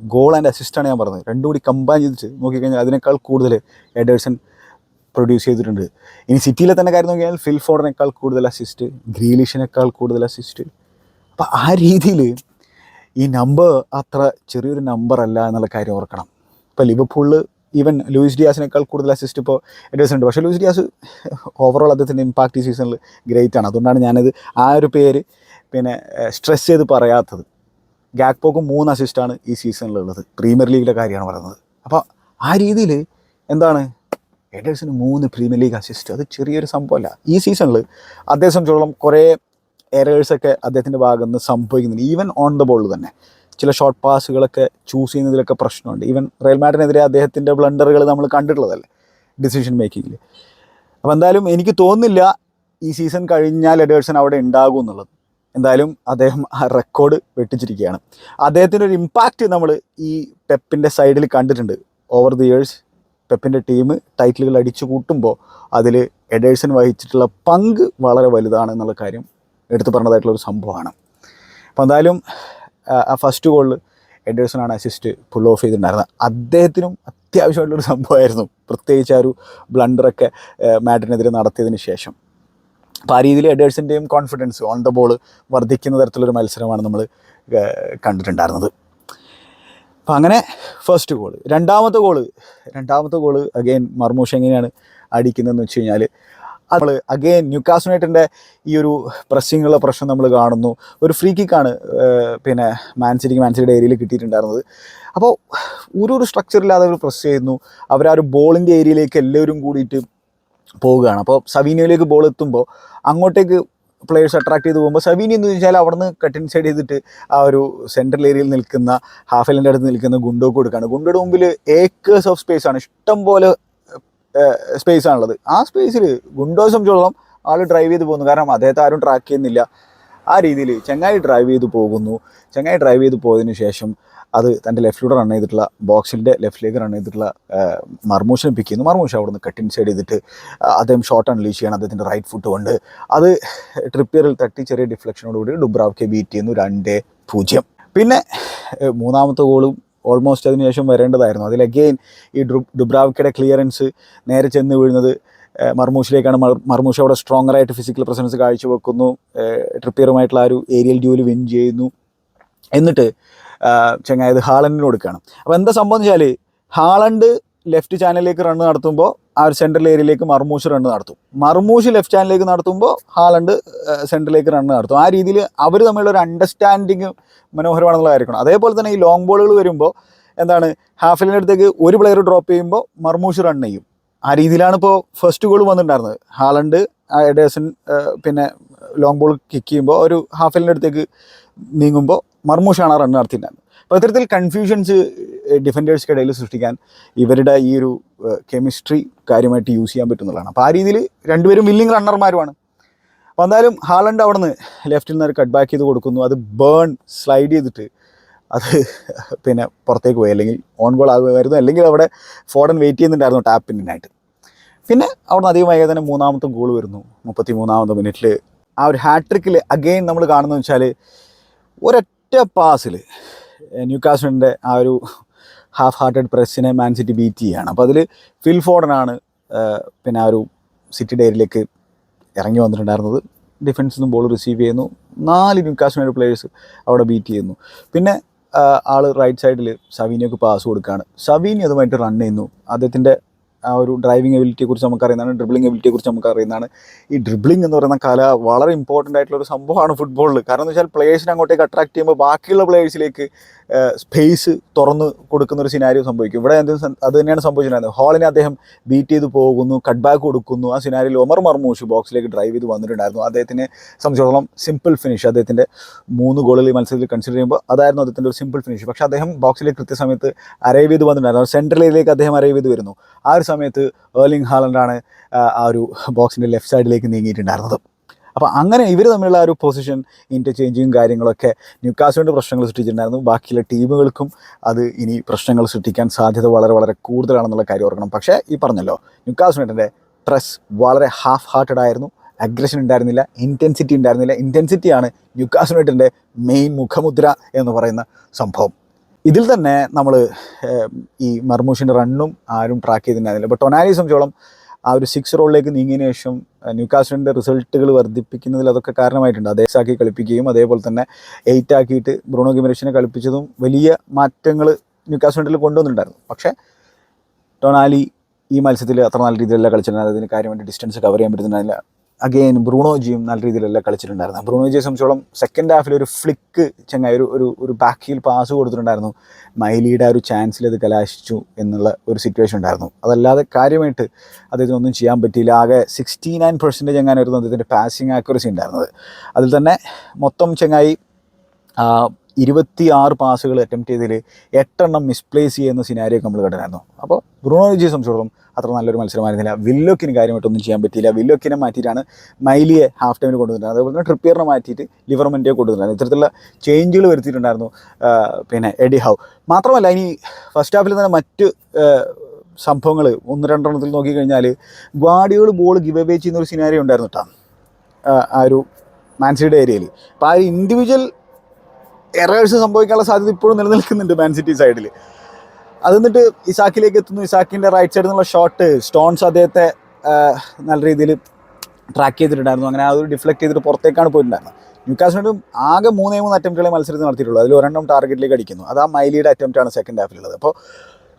goal and അസിസ്റ്റാണ് ഞാൻ പറഞ്ഞത്. രണ്ടും കൂടി കമ്പൈൻ ചെയ്തിട്ട് നോക്കിക്കഴിഞ്ഞാൽ അതിനേക്കാൾ കൂടുതൽ എഡേഴ്സൺ പ്രൊഡ്യൂസ് ചെയ്തിട്ടുണ്ട്. ഇനി സിറ്റിയിലെ തന്നെ കാര്യം നോക്കിയാൽ ഫിൽ ഫോർഡിനേക്കാൾ കൂടുതൽ അസിസ്റ്റ് ഗ്രീലിഷിനേക്കാൾ കൂടുതൽ അസിസ്റ്റ് അപ്പോൾ ആ രീതിയിൽ ഈ നമ്പർ അത്ര ചെറിയൊരു നമ്പർ അല്ല എന്നുള്ള കാര്യം ഓർക്കണം. ഇപ്പോൾ ലിവർപൂളിൽ ഈവൻ ലൂയിസ് ഡിയാസിനേക്കാൾ കൂടുതൽ അസിസ്റ്റ് ഇപ്പോൾ എഡേഴ്സ് ഉണ്ട്. പക്ഷേ ലൂയിസ് ഡിയാസ് ഓവറോൾ അദ്ദേഹത്തിന്റെ ഇമ്പാക്റ്റ് ഈ സീസണിൽ ഗ്രേറ്റ് ആണ്. അതുകൊണ്ടാണ് ഞാനത് ആ ഒരു പേര് പിന്നെ സ്ട്രെസ് ചെയ്ത് പറയാത്തത്. ഗാക്പോക്കും മൂന്ന് അസിസ്റ്റാണ് ഈ സീസണിലുള്ളത് പ്രീമിയർ ലീഗിലെ കാര്യമാണ് പറയുന്നത്. അപ്പോൾ ആ രീതിയിൽ എന്താണ്? എഡേഴ്സിന് മൂന്ന് പ്രീമിയർ ലീഗ് അസിസ്റ്റ് അത് ചെറിയൊരു സംഭവമല്ല. ഈ സീസണിൽ അദ്ദേഹം ചോളം കുറേ എറേഴ്സൊക്കെ അദ്ദേഹത്തിന്റെ ഭാഗത്ത് നിന്ന് സംഭവിക്കുന്നുണ്ട്. ഈവൻ ഓൺ ദ ബോൾ തന്നെ. ചില ഷോർട്ട് പാസുകളൊക്കെ ചൂസ് ചെയ്യുന്നതിലൊക്കെ പ്രശ്നമുണ്ട്. ഈവൻ റയൽ മാഡ്രിനെതിരെ അദ്ദേഹത്തിന്റെ ബ്ലണ്ടറുകൾ നമ്മൾ കണ്ടിട്ടുള്ളതല്ലേ? ഡിസിഷൻ മേക്കിങ്ങിൽ അപ്പോൾ എന്തായാലും എനിക്ക് തോന്നുന്നില്ല ഈ സീസൺ കഴിഞ്ഞാൽ എഡേഴ്സൺ അവിടെ ഉണ്ടാകും എന്നുള്ളത്. എന്തായാലും അദ്ദേഹം ആ റെക്കോർഡ് വെട്ടിച്ചിരിക്കുകയാണ്. അദ്ദേഹത്തിന്റെ ഒരു ഇമ്പാക്റ്റ് നമ്മൾ ഈ പെപ്പിന്റെ സൈഡിൽ കണ്ടിട്ടുണ്ട്. ഓവർ ദി ഇയേഴ്സ് പെപ്പിന്റെ ടീം ടൈറ്റിലുകൾ അടിച്ചു കൂട്ടുമ്പോൾ അതിൽ എഡേഴ്സൺ വഹിച്ചിട്ടുള്ള പങ്ക് വളരെ വലുതാണ് എന്നുള്ള കാര്യം എടുത്തു പറഞ്ഞതായിട്ടുള്ള ഒരു സംഭവമാണ്. അപ്പോൾ എന്തായാലും ആ, ഫസ്റ്റ് ഗോളിൽ എഡേഴ്സണാണ് അസിസ്റ്റ് പുൾ ഓഫ് ചെയ്തിട്ടുണ്ടായിരുന്നത്. അദ്ദേഹത്തിനും അത്യാവശ്യമായിട്ടുള്ളൊരു സംഭവമായിരുന്നു. പ്രത്യേകിച്ച് ആ ഒരു ബ്ലണ്ടറൊക്കെ മാഡിനെതിരെ നടത്തിയതിന് ശേഷം. അപ്പോൾ ആ രീതിയിൽ എഡേഴ്സിന്റെയും കോൺഫിഡൻസ് ഓൺ ദ ബോൾ വർദ്ധിക്കുന്ന തരത്തിലൊരു മത്സരമാണ് നമ്മൾ കണ്ടിട്ടുണ്ടായിരുന്നത്. അപ്പോൾ അങ്ങനെ ഫസ്റ്റ് ഗോൾ രണ്ടാമത്തെ ഗോൾ രണ്ടാമത്തെ ഗോൾ അഗെയിൻ മർമൂഷ എങ്ങനെയാണ് അടിക്കുന്നതെന്ന് വെച്ച് കഴിഞ്ഞാൽ നമ്മൾ അഗെയിൻ ന്യൂക്കാസ് യുണൈറ്റഡിന്റെ ഈ ഒരു പ്രസ്സിങ്ങുള്ള പ്രശ്നം നമ്മൾ കാണുന്നു. ഒരു ഫ്രീ കിക്കാണ് പിന്നെ മാൻസിറ്റിക്ക് മാൻസിറ്റിയുടെ ഏരിയയിൽ കിട്ടിയിട്ടുണ്ടായിരുന്നത്. അപ്പോൾ ഒരു ഒരു സ്ട്രക്ചറില്ലാതെ അവർ പ്രസ് ചെയ്യുന്നു. അവർ ആ ഒരു ബോളിന്റെ ഏരിയയിലേക്ക് എല്ലാവരും കൂടിയിട്ട് പോവുകയാണ്. അപ്പോൾ സവീനിയോയിലേക്ക് ബോൾ എത്തുമ്പോൾ അങ്ങോട്ടേക്ക് പ്ലെയേഴ്സ് അട്രാക്ട് ചെയ്ത് പോകുമ്പോൾ സവീനി എന്ന് വെച്ചാൽ അവിടുന്ന് കട്ടിൻ സൈഡ് ചെയ്തിട്ട് ആ ഒരു സെൻട്രൽ ഏരിയയിൽ നിൽക്കുന്ന ഹാഫ് എല്ലിന്റെ അടുത്ത് നിൽക്കുന്ന ഗുണ്ടോക്ക് കൊടുക്കുകയാണ് ഗുണ്ടോയുടെ മുമ്പിൽ ഏക്കേഴ്സ് ഓഫ് സ്പേസ് ആണ്. ഇഷ്ടം പോലെ സ്പേസ് ആണുള്ളത്. ആ സ്പേസിൽ ഗുണ്ടോ സംബന്ധിച്ചോളം ആൾ ഡ്രൈവ് ചെയ്ത് പോകുന്നു. കാരണം അദ്ദേഹത്തെ ആരും ട്രാക്ക് ചെയ്യുന്നില്ല. ആ രീതിയിൽ ചെങ്ങായി ഡ്രൈവ് ചെയ്ത് പോകുന്നു. ചെങ്ങായി ഡ്രൈവ് ചെയ്ത് പോയതിന് ശേഷം അത് തന്റെ ലെഫ്റ്റിലൂടെ റൺ ചെയ്തിട്ടുള്ള ബോക്സിന്റെ ലെഫ്റ്റിലേക്ക് റൺ ചെയ്തിട്ടുള്ള മർമൂഷിനെ പിക്ക് ചെയ്യുന്നു മർമൂഷ് അവിടെ നിന്ന് കട്ടിൻ സൈഡ് ചെയ്തിട്ട് അദ്ദേഹം ഷോട്ട് അൺലീഷ് ചെയ്യണം അദ്ദേഹത്തിന്റെ റൈറ്റ് ഫുട്ട് കൊണ്ട്. അത് ട്രിപ്പിയറിൽ തട്ടി ചെറിയ ഡിഫ്ലക്ഷനോടുകൂടി ഡുബ്രാവ്ക്കെ ബീറ്റ് ചെയ്യുന്നു രണ്ട് പൂജ്യം. പിന്നെ മൂന്നാമത്തെ ഗോളും ഓൾമോസ്റ്റ് അതിനുശേഷം വരേണ്ടതായിരുന്നു. അതിൽ അഗെയിൻ ഈ ഡുബ്രാവ്ക്കയുടെ ക്ലിയറൻസ് നേരെ ചെന്ന് വീഴുന്നത് മർമൂഷിലേക്കാണ് മർ- മർമൂഷ് അവിടെ സ്ട്രോങ്ങർ ആയിട്ട് ഫിസിക്കൽ പ്രസൻസ് കാഴ്ചവെക്കുന്നു. വെക്കുന്നു ട്രിപ്പിയറുമായിട്ടുള്ള ആ ഒരു ഏരിയൽ ഡ്യൂൽ വിൻ ചെയ്യുന്നു. എന്നിട്ട് ചങ്ങായത് ഹാളണ്ടിന് കൊടുക്കുകയാണ് അപ്പോൾ എന്താ സംഭവം വെച്ചാൽ ഹാളണ്ട് ലെഫ്റ്റ് ചാനലിലേക്ക് റണ്ണ് നടത്തുമ്പോൾ ആ ഒരു സെൻട്രൽ ഏരിയയിലേക്ക് മർമൂഷ് റണ്ണ് നടത്തും. മർമൂഷ് ലെഫ്റ്റ് ചാനലിലേക്ക് നടത്തുമ്പോൾ ഹാളണ്ട് സെൻട്രലിലേക്ക് റണ്ണ് നടത്തും. ആ രീതിയിൽ അവർ തമ്മിലുള്ള ഒരു അണ്ടർസ്റ്റാൻഡിങ് മനോഹരമാണെന്നുള്ള കാര്യമാണ് അതേപോലെ തന്നെ ഈ ലോങ് ബോളുകൾ വരുമ്പോൾ എന്താണ് ഹാഫ് ഹാഫിലിന്റെ അടുത്തേക്ക് ഒരു പ്ലെയർ ഡ്രോപ്പ് ചെയ്യുമ്പോൾ മർമൂഷ് റൺ ചെയ്യും. ആ രീതിയിലാണ് ഇപ്പോൾ ഫസ്റ്റ് ഗോൾ വന്നിട്ടുണ്ടായിരുന്നത്. ഹാളണ്ട് ആ എഡേഴ്സൺ പിന്നെ ലോങ് ബോൾ കിക്ക് ചെയ്യുമ്പോൾ ഒരു ഹാഫ് ഹാഫിലിന്റെ അടുത്തേക്ക് നീങ്ങുമ്പോൾ മർമൂഷാണ് ആ റൺ നടത്തിയിട്ടുണ്ടായിരുന്നത്. അപ്പോൾ ഇത്തരത്തിൽ കൺഫ്യൂഷൻസ് ഡിഫൻഡേഴ്സ്ക്കിടയിൽ സൃഷ്ടിക്കാൻ ഇവരുടെ ഈ ഒരു കെമിസ്ട്രി കാര്യമായിട്ട് യൂസ് ചെയ്യാൻ പറ്റുന്നതാണ് അപ്പോൾ ആ രീതിയിൽ രണ്ടുപേരും വില്ലിങ് റണ്ണർമാരുമാണ്. അപ്പോൾ എന്തായാലും ഹാളണ്ട് അവിടെ നിന്ന് ലെഫ്റ്റിൽ നിന്ന് കട്ട് ബാക്ക് ചെയ്ത് കൊടുക്കുന്നു. അത് ബേൺ സ്ലൈഡ് ചെയ്തിട്ട് അത് പിന്നെ പുറത്തേക്ക് പോയി. അല്ലെങ്കിൽ ഓൺ ഗോൾ ആകുമായിരുന്നു. അല്ലെങ്കിൽ അവിടെ ഫോഡൻ വെയിറ്റ് ചെയ്യുന്നുണ്ടായിരുന്നു ടാപ്പിനായിട്ട് പിന്നെ അവിടെ നിന്ന് അധികം തന്നെ മൂന്നാമത്തെ ഗോൾ വരുന്നു. മുപ്പത്തി മൂന്നാമത്തെ മിനിറ്റിൽ ആ ഒരു ഹാട്രിക്കിൽ അഗെയിൻ നമ്മൾ കാണുന്നത് വെച്ചാൽ ഒരൊറ്റ പാസിൽ ന്യൂ കാസ്റ്റിന്റെ ആ ഒരു ഹാഫ് ഹാർട്ടഡ് പ്രസ്സിനെ മാൻ സിറ്റി ബീറ്റ് ചെയ്യുകയാണ് അപ്പോൾ അതിൽ ഫിൽ ഫോർഡനാണ് പിന്നെ ആ ഒരു സിറ്റി ഏരിയയിലേക്ക് ഇറങ്ങി വന്നിട്ടുണ്ടായിരുന്നത്. ഡിഫൻസിൽ നിന്ന് ബോൾ റിസീവ് ചെയ്യുന്നു. നാല് ന്യൂകാസിന്റെ പ്ലേയേഴ്സ് അവിടെ ബീറ്റ് ചെയ്യുന്നു. പിന്നെ ആൾ റൈറ്റ് സൈഡിൽ സവീനിയൊക്കെ പാസ് കൊടുക്കുകയാണ് സവീനി അതുമായിട്ട് റൺ ചെയ്യുന്നു. അദ്ദേഹത്തിന്റെ ആ ഒരു ഡ്രൈവിംഗ് എബിലിറ്റിയെ കുറിച്ച് നമുക്ക് അറിയുന്നതാണ് ഡ്രിബ്ലിംഗ് എബിലിറ്റിയെ കുറിച്ച് നമുക്ക് അറിയുന്നതാണ് ഈ ഡ്രിബ്ലിംഗ് എന്ന് പറയുന്ന കല വളരെ ഇമ്പോർട്ടന്റ് ആയിട്ടുള്ള ഒരു സംഭവമാണ് ഫുട്ബോളിൽ കാരണം എന്ന് വെച്ചാൽ പ്ലേയേഴ്സിനെ അങ്ങോട്ടേക്ക് അട്രാക്ട് ചെയ്യുമ്പോൾ ബാക്കിയുള്ള പ്ലേയേഴ്സിലേക്ക് സ്പേസ് തുറന്ന് കൊടുക്കുന്ന ഒരു സിനാരിയോ സംഭവിക്കും. ഇവിടെ എന്ത് അത് തന്നെയാണ് സംഭവിച്ചിട്ടുണ്ടായിരുന്നത്. ഹോളിനെ അദ്ദേഹം ബീറ്റ് ചെയ്ത് പോകുന്നു കട്ട് ബാക്ക് കൊടുക്കുന്നു. ആ സിനാരിയിൽ ഒമർ മർമൂഷ് ബോക്സിലേക്ക് ഡ്രൈവ് ചെയ്ത് വന്നിട്ടുണ്ടായിരുന്നു. അദ്ദേഹത്തിനെ സംബന്ധിച്ചിടത്തോളം സിമ്പിൾ ഫിനിഷ് അദ്ദേഹത്തിന്റെ മൂന്ന് ഗോളുകൾ ഈ മത്സരത്തിൽ കൺസിഡർ ചെയ്യുമ്പോൾ അതായിരുന്നു അദ്ദേഹത്തിന്റെ ഒരു സിമ്പിൾ ഫിനിഷ് പക്ഷേ അദ്ദേഹം ബോക്സിലേക്ക് കൃത്യസമയത്ത് അറൈവ് ചെയ്ത് വന്നിട്ടുണ്ടായിരുന്നു. സെൻട്രൽ ഏരിയയിലേക്ക് അദ്ദേഹം അറൈവ് ചെയ്ത് വരുന്നു. ആ ഒരു സമയത്ത് ഏർലിംഗ് ഹാലൻഡാണ് ആ ഒരു ബോക്സിന്റെ ലെഫ്റ്റ് സൈഡിലേക്ക് നീങ്ങിയിട്ടുണ്ടായിരുന്നത്. അപ്പോൾ അങ്ങനെ ഇവർ തമ്മിലുള്ള ആ ഒരു പൊസിഷൻ ഇന്റർചേഞ്ചും കാര്യങ്ങളൊക്കെ ന്യൂക്കാസിന്റെ പ്രശ്നങ്ങൾ സൃഷ്ടിച്ചിട്ടുണ്ടായിരുന്നു. ബാക്കിയുള്ള ടീമുകൾക്കും അത് ഇനി പ്രശ്നങ്ങൾ സൃഷ്ടിക്കാൻ സാധ്യത വളരെ വളരെ കൂടുതലാണെന്നുള്ള കാര്യം ഓർക്കണം. പക്ഷേ ഈ പറഞ്ഞല്ലോ ന്യൂക്കാസിന്റെ പ്രസ് വളരെ ഹാഫ് ഹാർട്ടഡ് ആയിരുന്നു. അഗ്രഷൻ ഉണ്ടായിരുന്നില്ല ഇന്റൻസിറ്റി ഉണ്ടായിരുന്നില്ല. ഇന്റൻസിറ്റിയാണ് ന്യൂക്കാസ് യുണൈറ്റഡിന്റെ മെയിൻ മുഖമുദ്ര എന്ന് പറയുന്ന സംഭവം. ഇതിൽ തന്നെ നമ്മൾ ഈ മർമൂഷിന്റെ റണ്ണും ആരും ട്രാക്ക് ചെയ്തിട്ടുണ്ടായിരുന്നില്ല. ബട്ട് ടൊനാലിയെ സംബന്ധിച്ചോളം ആ ഒരു സിക്സ് റോളിലേക്ക് നീങ്ങിയതിനു ശേഷം ന്യൂകാസ്റ്റിന്റെ റിസൾട്ടുകൾ വർദ്ധിപ്പിക്കുന്നതിൽ അതൊക്കെ കാരണമായിട്ടുണ്ട്. അതേ ആക്കി കളിപ്പിക്കുകയും അതേപോലെ തന്നെ എയ്റ്റ് ആക്കിയിട്ട് ബ്രൂണോ ഗിമരേഷിനെ കളിപ്പിച്ചതും വലിയ മാറ്റങ്ങൾ ന്യൂകാസ്റ്റിൽ കൊണ്ടുവന്നിട്ടുണ്ടായിരുന്നു. പക്ഷേ ടൊണാലി ഈ മത്സരത്തിൽ അത്ര നല്ല രീതിയിലല്ല കളിച്ചിട്ടുണ്ടായിരുന്നു അതിന് കാര്യമായിട്ട് ഡിസ്റ്റൻസ് കവർ ചെയ്യാൻ പറ്റുന്നില്ല അഗെയിൻ ബ്രൂണോജിയും നല്ല രീതിയിലല്ല കളിച്ചിട്ടുണ്ടായിരുന്നു ബ്രൂണോജിയെ സംബന്ധിച്ചോളം സെക്കൻഡ് ഹാഫിൽ ഒരു ഫ്ലിക്ക് ചങ്ങായി ഒരു ഒരു ഒരു ബാക്ക് ഹീൽ പാസ് കൊടുത്തിട്ടുണ്ടായിരുന്നു. മൈലിയുടെ ആ ഒരു ചാൻസിൽ അത് കലാശിച്ചു എന്നുള്ള ഒരു സിറ്റുവേഷൻ ഉണ്ടായിരുന്നു. അതല്ലാതെ കാര്യമായിട്ട് അദ്ദേഹത്തിന് ഒന്നും ചെയ്യാൻ പറ്റിയില്ല. ആകെ സിക്സ്റ്റി നയൻ പെർസെന്റേജ് എങ്ങാനായിരുന്നു അദ്ദേഹത്തിന്റെ പാസിങ് ആക്യുറസി ഉണ്ടായിരുന്നത്. അതിൽ തന്നെ മൊത്തം ചങ്ങായി ആ, ഇരുപത്തി ആറ് പാസുകൾ അറ്റംപ്റ്റ് ചെയ്തതിൽ എട്ടെണ്ണം മിസ്പ്ലേസ് ചെയ്യുന്ന സിനാരിയൊക്കെ നമ്മൾ കണ്ടിരുന്നു. അപ്പോൾ ബ്രൂണോജിയെ സംബന്ധിച്ചിടത്തോളം അത്ര നല്ലൊരു മത്സരമായിരുന്നില്ല. വില്ലോക്കിന് കാര്യമായിട്ടൊന്നും ചെയ്യാൻ പറ്റിയില്ല. വില്ലോക്കിനെ മാറ്റിയിട്ടാണ് മൈലിയെ ഹാഫ് ടൈമിൽ കൊണ്ടുവന്നിട്ടുണ്ട് അതുപോലെ തന്നെ ട്രിപ്പിയറിനെ മാറ്റിയിട്ട് ലിവർമെന്റിയെ കൊണ്ടുവന്നിട്ടുണ്ട് ഇത്തരത്തിലുള്ള ചേഞ്ചുകൾ വരുത്തിയിട്ടുണ്ടായിരുന്നു പിന്നെ എഡി ഹൗ. മാത്രമല്ല ഇനി ഫസ്റ്റ് ഹാഫിൽ തന്നെ മറ്റ് സംഭവങ്ങൾ ഒന്ന് രണ്ടെണ്ണത്തിൽ നോക്കിക്കഴിഞ്ഞാൽ ഗ്വാഡിയോൾ ബോൾ ഗിവ് അവേ ചെയ്യുന്ന ഒരു സിനാരി ഉണ്ടായിരുന്നു കേട്ടോ ആ ഒരു മാൻസിയുടെ ഏരിയയിൽ അപ്പോൾ ആ ഒരു ഇൻഡിവിജ്വൽ എറേഴ്സ് സംഭവിക്കാനുള്ള സാധ്യത ഇപ്പോഴും നിലനിൽക്കുന്നുണ്ട് മാൻ സിറ്റി സൈഡിൽ അത് എന്നിട്ട് ഇസാക്കിലേക്ക് എത്തുന്നു. ഇസാക്കിന്റെ റൈറ്റ് സൈഡിൽ നിന്നുള്ള ഷോട്ട് സ്റ്റോൺസ് അദ്ദേഹത്തെ നല്ല രീതിയിൽ ട്രാക്ക് ചെയ്തിട്ടുണ്ടായിരുന്നു. അങ്ങനെ അത് ഡിഫ്ലക്ട് ചെയ്തിട്ട് പുറത്തേക്കാണ് പോയിട്ടുണ്ടായിരുന്നത്. ന്യൂക്കാസിനോടും ആകെ മൂന്നേ മൂന്ന് അറ്റംപ്റ്റുകളെ മത്സരത്തിൽ നടത്തിയിട്ടുള്ളൂ. അതിൽ ഒരെണ്ണം ടാർഗറ്റിലേക്ക് അടിക്കുന്നു. അത് ആ മൈലിയുടെ അറ്റംപ്റ്റാണ് സെക്കൻഡ് ഹാഫിലുള്ളത് അപ്പോൾ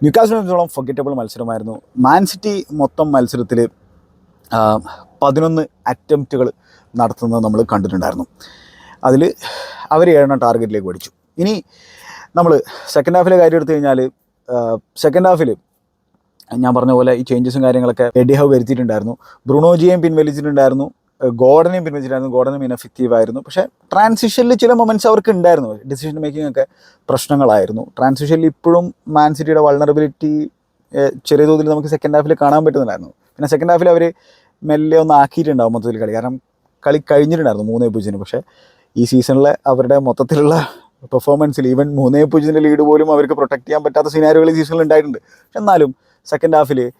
ന്യൂക്കാസിനോളം ഫൊഗറ്റബിൾ മത്സരമായിരുന്നു. മാൻ സിറ്റി മൊത്തം മത്സരത്തിൽ പതിനൊന്ന് അറ്റംപ്റ്റുകൾ നടത്തുന്നത് നമ്മൾ കണ്ടിട്ടുണ്ടായിരുന്നു. അതിൽ അവർ ഏഴെണ്ണം ടാർഗറ്റിലേക്ക് പഠിച്ചു. ഇനി നമ്മൾ സെക്കൻഡ് ഹാഫിലെ കാര്യം എടുത്തു കഴിഞ്ഞാൽ സെക്കൻഡ് ഹാഫിൽ ഞാൻ പറഞ്ഞ പോലെ ഈ ചേഞ്ചസും കാര്യങ്ങളൊക്കെ എഡി ഹവ് വരുത്തിയിട്ടുണ്ടായിരുന്നു. ബ്രുണോജിയെയും പിൻവലിച്ചിട്ടുണ്ടായിരുന്നു. ഗോഡനെയും പിൻവലിച്ചിട്ടുണ്ടായിരുന്നു. ഗോഡനും ഇനഫക്റ്റീവ് ആയിരുന്നു. പക്ഷേ ട്രാൻസിഷനിൽ ചില മൊമെന്റ്സ് അവർക്ക് ഉണ്ടായിരുന്നു. ഡിസിഷൻ മേക്കിംഗ് ഒക്കെ പ്രശ്നങ്ങളായിരുന്നു. ട്രാൻസിഷനിൽ ഇപ്പോഴും മാൻ സിറ്റിയുടെ വൾണറബിലിറ്റി ചെറിയ തോതിൽ നമുക്ക് സെക്കൻഡ് ഹാഫിൽ കാണാൻ പറ്റുന്നുണ്ടായിരുന്നു പിന്നെ സെക്കൻഡ് ഹാഫിൽ അവർ മെല്ലെ ഒന്ന് ആക്കിയിട്ടുണ്ടാവും മൊത്തത്തിൽ കളി. കാരണം കളി കഴിഞ്ഞിട്ടുണ്ടായിരുന്നു മൂന്നേ പൂജ്യത്തിന്. പക്ഷേ ഈ സീസണിലെ അവരുടെ മൊത്തത്തിലുള്ള പെർഫോമൻസിൽ ഈവൻ മൂന്നേ പൂജ്യത്തിന്റെ ലീഡ് പോലും അവർക്ക് പ്രൊട്ടക്ട് ചെയ്യാൻ പറ്റാത്ത സിനാരികൾ ഈ സീസണിൽ ഉണ്ടായിട്ടുണ്ട്. എന്നാലും സെക്കൻഡ് ഹാഫിൽ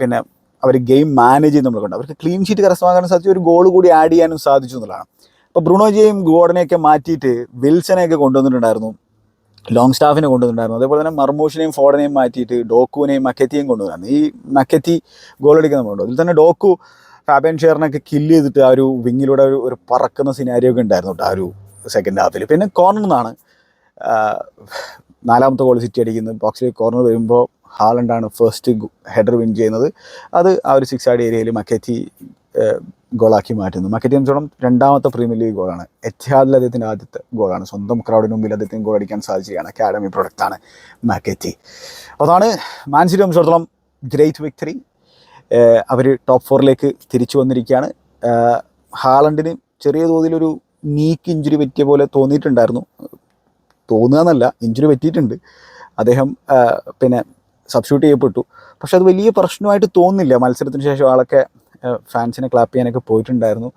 പിന്നെ അവർ ഗെയിം മാനേജ് ചെയ്ത് നമ്മൾ കണ്ടു. അവർക്ക് ക്ലീൻ ഷീറ്റ് കരസ്ഥമാക്കാനും സാധിച്ചു. ഒരു ഗോൾ കൂടി ആഡ് ചെയ്യാനും സാധിച്ചു എന്നുള്ളതാണ്. അപ്പോൾ ബ്രൂണോജിയെയും ഗോഡനെയൊക്കെ മാറ്റിയിട്ട് വിൽസനെയൊക്കെ കൊണ്ടുവന്നിട്ടുണ്ടായിരുന്നു. ലോങ് സ്റ്റാഫിനെ കൊണ്ടുവന്നിട്ടുണ്ടായിരുന്നു. അതേപോലെ തന്നെ മർമൂഷിനെയും ഫോഡനെയും മാറ്റിയിട്ട് ഡോക്കുവിനെയും മക്കറ്റിയെയും കൊണ്ടുവന്നു ഈ മക്കറ്റി ഗോൾ അടിക്കുന്ന അതിൽ തന്നെ ഡോക്കു ഫാബിയൻ ഷെയറിനൊക്കെ കില്ല് ചെയ്തിട്ട് ആ ഒരു വിങ്ങിലൂടെ ഒരു ഒരു പറക്കുന്ന സിനാരിയോ ഒക്കെ ഉണ്ടായിരുന്നു കേട്ടോ ആ ഒരു സെക്കൻഡ് ഹാഫിൽ പിന്നെ കോർണർ നിന്നാണ് നാലാമത്തെ ഗോൾ സിറ്റി അടിക്കുന്നത്. ബോക്സിൽ കോർണർ വരുമ്പോൾ ഹാളണ്ടാണ് ഫസ്റ്റ് ഹെഡർ വിൻ ചെയ്യുന്നത്. അത് ആ ഒരു സിക്സ് ആഡ് ഏരിയയിൽ മക്കറ്റി ഗോളാക്കി മാറ്റുന്നു. മക്കറ്റി സംബന്ധിച്ചോളം രണ്ടാമത്തെ പ്രീമിയർ ലീഗ് ഗോളാണ് എത്തിഹാദിൽ അദ്ദേഹത്തിന്റെ ആദ്യത്തെ ഗോളാണ് സ്വന്തം ക്രൗഡിന് മുമ്പിൽ അദ്ദേഹത്തിന് ഗോൾ അടിക്കാൻ സാധിക്കുകയാണ് അക്കാഡമി പ്രൊഡക്റ്റാണ് മക്കറ്റി അതാണ് മാൻസിറ്റി സംബന്ധിച്ചിടത്തോളം ഗ്രേറ്റ് വിക്ടറി അവർ ടോപ്പ് ഫോറിലേക്ക് തിരിച്ചു വന്നിരിക്കുകയാണ്. ഹാളണ്ടിന് ചെറിയ തോതിലൊരു നീക്ക് ഇഞ്ചുറി പറ്റിയ പോലെ തോന്നിയിട്ടുണ്ടായിരുന്നു. തോന്നുക എന്നല്ല ഇഞ്ചുറി പറ്റിയിട്ടുണ്ട്. അദ്ദേഹം പിന്നെ സബ്സ്റ്റിറ്റ്യൂട്ട് ചെയ്യപ്പെട്ടു. പക്ഷെ അത് വലിയ പ്രശ്നമായിട്ട് തോന്നുന്നില്ല. മത്സരത്തിന് ശേഷം ആളൊക്കെ ഫാൻസിനെ ക്ലാപ്പ് ചെയ്യാനൊക്കെ പോയിട്ടുണ്ടായിരുന്നു.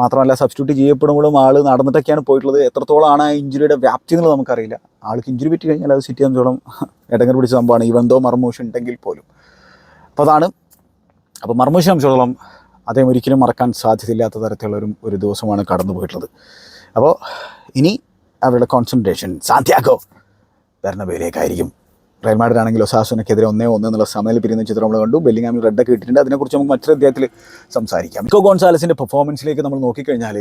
മാത്രമല്ല സബ്സ്റ്റിറ്റ്യൂട്ട് ചെയ്യപ്പെടുമ്പോഴും ആൾ നടന്നിട്ടൊക്കെയാണ് പോയിട്ടുള്ളത്. എത്രത്തോളമാണ് ആ ഇഞ്ചുറിയുടെ വ്യാപ്തി എന്നുള്ളത് നമുക്കറിയില്ല. ആൾക്ക് ഇഞ്ചുറി പറ്റി കഴിഞ്ഞാൽ അത് സിറ്റി സംബന്ധിച്ചോളം ഇടങ്ങർ പിടിച്ച സംഭവമാണ്. ഈവൻ ദോ മർമൂഷ് ഉണ്ടെങ്കിൽ പോലും. അപ്പോൾ അതാണ് അപ്പോൾ മർമ്മൂശിനെ സംബന്ധിച്ചിടത്തോളം അദ്ദേഹം ഒരിക്കലും മറക്കാൻ സാധ്യതയില്ലാത്ത തരത്തിലുള്ള ഒരു ദിവസമാണ് കടന്നു പോയിട്ടുള്ളത് അപ്പോൾ ഇനി അവരുടെ കോൺസെൻട്രേഷൻ സാന്ത്യാഗോ ബെർണബേയിലേക്കായിരിക്കും റയൽ ആണെങ്കിലും ഒസാസുനക്കെതിരെ ഒന്നേ ഒന്ന് എന്നുള്ള സമനില പിരിയുന്ന ചിത്രം നമ്മൾ കണ്ടു. ബെല്ലിങ്ങാമിൽ റെഡൊക്കെ ഇട്ടിട്ടുണ്ട്. അതിനെക്കുറിച്ച് നമുക്ക് മറ്റൊരു അധ്യായത്തിൽ സംസാരിക്കാം. ഇക്കോ ഗോൺസാലസിന്റെ പെർഫോമൻസിലേക്ക് നമ്മൾ നോക്കിക്കഴിഞ്ഞാൽ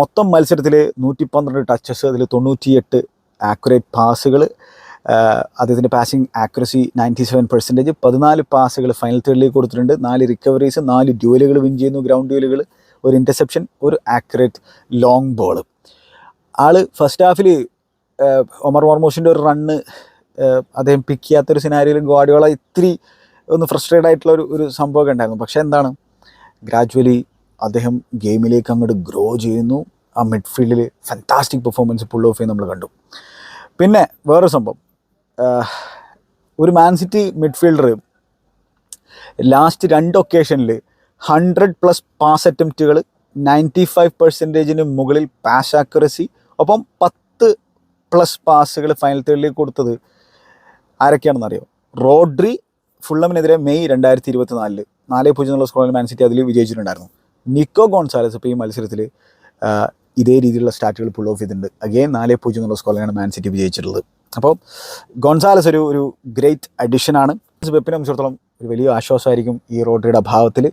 മൊത്തം മത്സരത്തിൽ നൂറ്റി പന്ത്രണ്ട് ടച്ചസ് അതിൽ തൊണ്ണൂറ്റിയെട്ട് ആക്യുറേറ്റ് പാസുകൾ അദ്ദേഹത്തിന്റെ passing accuracy ninety seven percentage പതിനാല് പാസുകൾ ഫൈനൽ തേർഡിലേക്ക് കൊടുത്തിട്ടുണ്ട്. നാല് റിക്കവറീസ് നാല് ഡ്യൂലുകൾ വിൻ ചെയ്യുന്നു. ഗ്രൗണ്ട് ഡ്യൂലുകൾ ഒരു ഇന്റർസെപ്ഷൻ ഒരു accurate long ball all first ഹാഫിൽ ഒമർ മർമോഷിന്റെ ഒരു റണ്ണ് അദ്ദേഹം പിക്ക് ചെയ്യാത്തൊരു സിനാരിയിൽ ഗോഡിയോള ഇത്തിരി ഒന്ന് ഫ്രസ്ട്രേറ്റ് ആയിട്ടുള്ള ഒരു ഒരു സംഭവമൊക്കെ ഉണ്ടായിരുന്നു. പക്ഷേ എന്താണ്? ഗ്രാജുവലി അദ്ദേഹം ഗെയിമിലേക്ക് അങ്ങോട്ട് ഗ്രോ ചെയ്യുന്നു. ആ മിഡ്ഫീൽഡിൽ ഫാന്റാസ്റ്റിക് പെർഫോമൻസ് പുൾ ഓഫ് നമ്മൾ കണ്ടു. പിന്നെ വേറൊരു സംഭവം. ഒരു മാൻ സിറ്റി മിഡ്ഫീൽഡർ ലാസ്റ്റ് രണ്ട് ഒക്കേഷനിൽ ഹൺഡ്രഡ് പ്ലസ് പാസ് അറ്റംപ്റ്റുകൾ നയന്റി ഫൈവ് പെർസെന്റേജിന് മുകളിൽ പാസ് ആക്യുറസി ഒപ്പം പത്ത് പ്ലസ് പാസുകൾ ഫൈനൽ തേർഡിലേക്ക് കൊടുത്തത് ആരൊക്കെയാണെന്ന് അറിയോ റോഡ്രി ഫുള്ളമിനെതിരെ മെയ് രണ്ടായിരത്തി ഇരുപത്തി നാലിൽ നാല് പൂജ്യം എന്നുള്ള സ്കോറിൽ മാൻ സിറ്റി അതിൽ വിജയിച്ചിട്ടുണ്ടായിരുന്നു. നിക്കോ ഗോൺസാലസ് ഇപ്പോൾ ഈ മത്സരത്തിൽ ഇതേ രീതിയിലുള്ള സ്റ്റാറ്റുകൾ പുൾ ഓഫ് ചെയ്തിട്ടുണ്ട്. അഗെയിൻ നാല് പൂജ്യം എന്നുള്ള മാൻ സിറ്റി വിജയിച്ചിട്ടുള്ളത്. അപ്പോൾ ഗോൺസാലസ് ഒരു ഒരു ഗ്രേറ്റ് ആണ്. വെപ്പിനെ സംബന്ധിച്ചിടത്തോളം ഒരു വലിയ ആശ്വാസമായിരിക്കും ഈ റോഡ്രിയുടെ അഭാവത്തിൽ.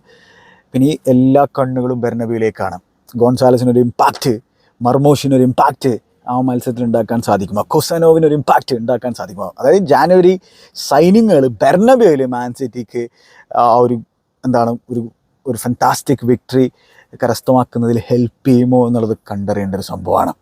പിന്നെ ഈ എല്ലാ കണ്ണുകളും ബെർണബിയിലേക്കാണ് ഗോൺസാലസിനൊരു ഇമ്പാക്റ്റ് മർമോഷിനൊരു ഇമ്പാക്റ്റ് ആ മത്സരത്തിൽ ഉണ്ടാക്കാൻ സാധിക്കുമോ കൊസനോവിനൊരു ഇമ്പാക്റ്റ് ഉണ്ടാക്കാൻ സാധിക്കുമോ അതായത് ജാനുവരി സൈനിങ്ങുകൾ ബെർണബിയിൽ മാൻ സിറ്റിക്ക് ആ ഒരു എന്താണ് ഒരു ഒരു ഫാന്റാസ്റ്റിക് വിക്ടറി കരസ്ഥമാക്കുന്നതിൽ ഹെൽപ്പ് ചെയ്യുമോ എന്നുള്ളത് കണ്ടറിയേണ്ട ഒരു സംഭവമാണ്.